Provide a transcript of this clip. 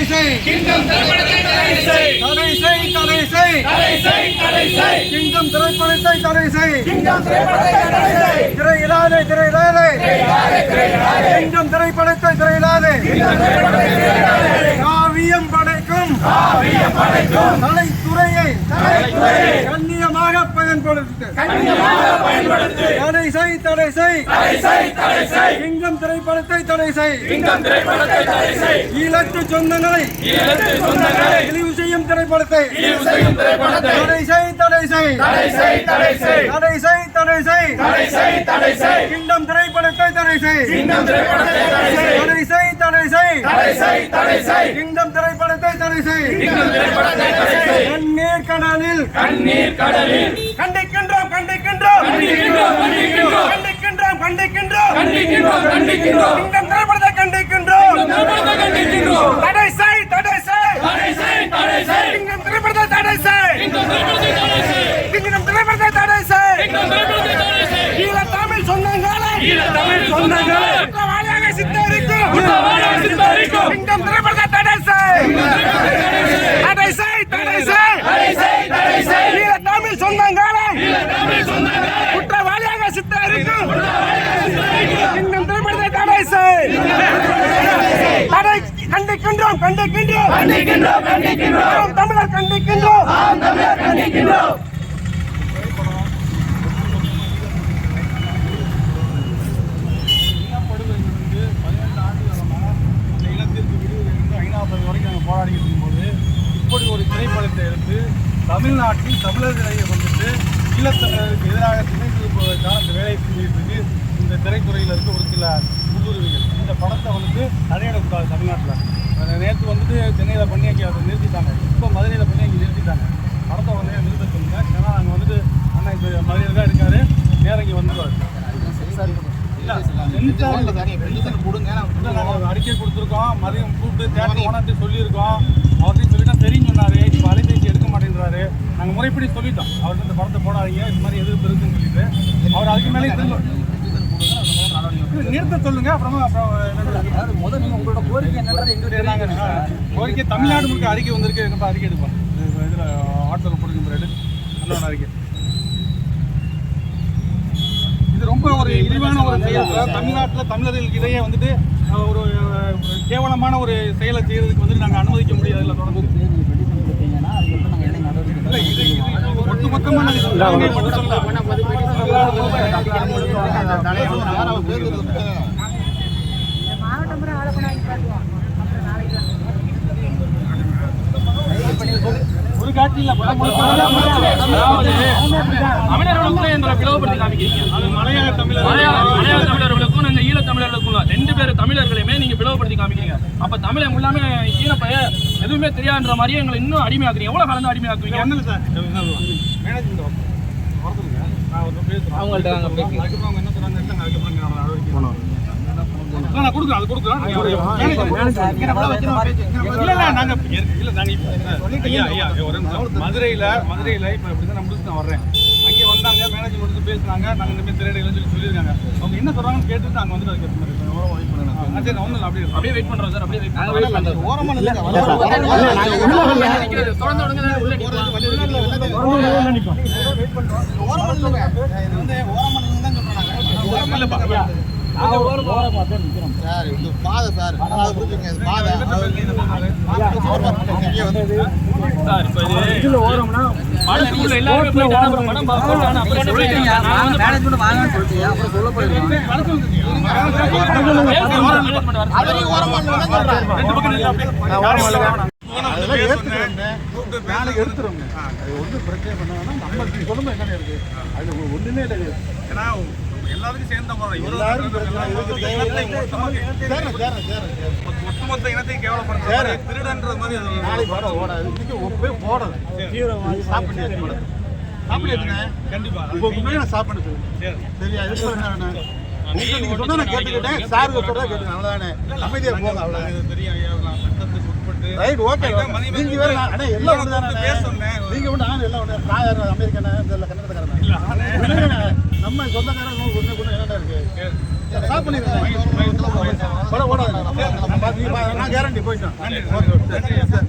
தடை செய் கிங்டம் திரைப்படத்தை தடை செய் தடை செய் தடை செய் தடை செய் தடை செய் கிங்டம் திரைப்படத்தை தடை செய் கிங்டம் திரைப்படத்தை தடை செய் திரையிடாதே திரையிடாதே கிங்டம் திரைப்படத்தை திரையிடாதே காவியம் படைக்கும். காவியம் படைக்கும். கண்ணியமாக பயன்படுத்து தடை செய் தடை செய் சிங்கம் திரைப்படத்தை தடை செய் இலக்கு சொந்தங்களை. இழிவு செய்யும் திரைப்படத்தை. தடை செய் தடை செய் தடை செய் தடை செய் தடை செய் தடை திரைப்படத்தை தடை செய் திரைப்படத்தை தடை செய் கண்ணீர் கடலில் கண்ணீர் கடலில். கண்டிக்கின்றோம் கண்டிக்கின்றோம். கண்டிக்கின்றோம் கண்டிக்கின்றோம். கண்டிக்கின்றோம் கண்டிக்கின்றோம். கண்டிக்கின்றோம் கண்டிக்கின்றோம் திரைப்படத்தை கண்டிக்கின்றோம் தடை செய் தடை செய் தடை செய் தடை செய் கிங்டம் திரைப்படத்தை தடை செய் கிங்டம் திரைப்படத்தை தடை செய் கிங்டம் திரைப்படத்தை தடை செய் கிங்டம் திரைப்படத்தை தடை செய் ஈழ தமிழ் சொந்தங்களை ஈழ தமிழ் சொந்தங்களை குற்றவாளியாக சித்தரிக்கும் குற்றவாளியாக சித்தரிக்கும் கிங்டம் திரைப்படத்தை தடை செய் தடை செய் தடை செய் தடை செய் தடை செய் ஈழ தமிழ் சொந்தங்களை ஈழ தமிழ் சொந்தங்களை குற்றவாளியாக சித்தரிக்கும் கிங்டம் திரைப்படத்தை தடை செய் தடை கண்டிக்கின்றோம் கண்டிக்கின்றோம். கண்டிக்கின்றோம் கண்டிக்கின்றோம். நாம் தமிழர் கண்டிக்கின்றோம். ஆம் தமிழர் கண்டிக்கின்றோம். போராடிக்கிட்டு இருக்கும்போது இப்படி ஒரு திரைப்படத்தை எடுத்து தமிழ்நாட்டில் தமிழர்களை வந்துட்டு ஈழத்தமிழருக்கு எதிராக திணை திருப்புவதற்கான இந்த வேலையை செஞ்சுட்டு இருக்கு. இந்த திரைத்துறையில் இருக்க ஒரு சில உள்ளுரிமைகள் இந்த படத்தை வந்துட்டு தடையிடக்கூடாது தமிழ்நாட்டில். நேற்று வந்துட்டு சென்னையில் பண்ணி அங்கே அதை நிறுத்திட்டாங்க. இப்போ மதுரையில் பண்ணி அங்கே நிறுத்திட்டாங்க. படத்தை வந்து நிறுத்த சொல்லுங்க ஏன்னா நாங்கள் வந்துட்டு அண்ணா இப்போ மதுரையில் தான் இருக்காரு. நேரம் இங்கே வந்துடுவார் அறிக்கை கொடுத்துருக்கோம். மதியம் கூப்பிட்டு தேட்டர் ஓனர்ட்டு சொல்லியிருக்கோம். அவர்கிட்ட சொல்லிட்டா தெரியும் சொன்னாரு. இப்போ அலைபேசி எடுக்க மாட்டேன்றாரு. நாங்கள் முறைப்படி சொல்லிட்டோம். அவர்கிட்ட இந்த படத்தை போடாதீங்க. இந்த மாதிரி எதிர்ப்பு இருக்குன்னு சொல்லிட்டு. அவர் அதுக்கு மேலே திரும்ப நிறுத்த சொல்லுங்க. அப்புறமா அப்புறம் முதல்ல நீங்க உங்களோட கோரிக்கை என்னன்றது நாங்கள் கோரிக்கை தமிழ்நாடு முழுக்க அறிக்கை வந்திருக்கு. எங்கப்பா அறிக்கை எடுப்போம். இதில் வாட்ஸ்அப்பில் போடுங்க பிறகு. நல்ல அறிக்கை. இது ரொம்ப ஒரு இழிவான ஒரு செயல். தமிழ்நாட்டில் தமிழர்களுக்கு இடையே வந்துட்டு ஒரு கேவலமான ஒரு செயலை செய்யறதுக்கு வந்துட்டு நாங்கள் அனுமதிக்க முடியாது இல்லை தொடர்ந்து இல்லை இது ஒரு காட்சியில் தமிழர் மலையாள தமிழர். மலையாள தமிழர் தமிழர்களுக்கும் ரெண்டு பேர் தமிழர்களையுமே நீங்க பிளவுபடுத்தி காமிக்கிறீங்க. அப்ப தமிழை முல்லாம ஈழப்பைய எதுவுமே தெரியாதுன்ற மாதிரியே எங்களை இன்னும் அடிமையாக்குறீங்க. எவ்வளவு கலந்து அடிமையாக்குவீங்க சார். அவங்கள்ட்ட என்ன சொன்னாங்க? இல்லை, நான் கொடுக்குறேன். அது இல்ல இல்ல நாங்க இல்ல நாங்க இப்ப ஐயா ஐயா ஒரு மதுரையில மதுரையில இப்ப இப்படி தான் நான் முடிச்சு நான் வர்றேன். அங்கே வந்தாங்க மேனேஜர் வந்து பேசுனாங்க நாங்க இந்த மாதிரி திரையிடலாம் சொல்லி சொல்லியிருக்காங்க. அவங்க என்ன சொல்றாங்கன்னு கேட்டுட்டு நாங்க வந்து அதுக்கு அப்படியே சார். பாதை சார். பாதை சார் இப்போ இது ஓரம்னா மனசுக்குள்ள மேனேஜ்மெண்ட் வாங்கன்னு சொல்லிட்டீங்க அப்புறம் சொல்ல எடுத்துருங்க அது ஒன்றும் பிரச்சனை பண்ணாங்கன்னா நம்ம சொல்லுங்க அது ஒன்றுமே இல்லை ஏன்னா எல்லாத்துக்கும் சேர்ந்த ஒட்டுமொத்த இனத்தையும் கேவலப்படுத்த திருடன்றது மாதிரி நாளைக்கு படம் ஓடாது. இன்னைக்கு போடாது சாப்பிட்டு கண்டிப்பா. சாப்பிட்டு சரியா? நீங்க சொன்னா கேட்டுக்கிட்டேன். சார் சொல்றா கேட்டுங்க அவ்வளவுதானே? அமைதியா போங்க அவ்வளவுதான். தெரியும் ரைட் ஓகே அண்ணா எல்லாம் ஒன்று தானே நீங்க ஒன்று நான் எல்லாம் ஒன்று நான் யார் அமெரிக்கனா? இல்லை நம்ம சொந்தக்காரன் ஒன்று ஒன்று என்னடா இருக்கு? ஸ்டாப் பண்ணிருக்கேன் பட ஓகே ஓகே. Sir sir.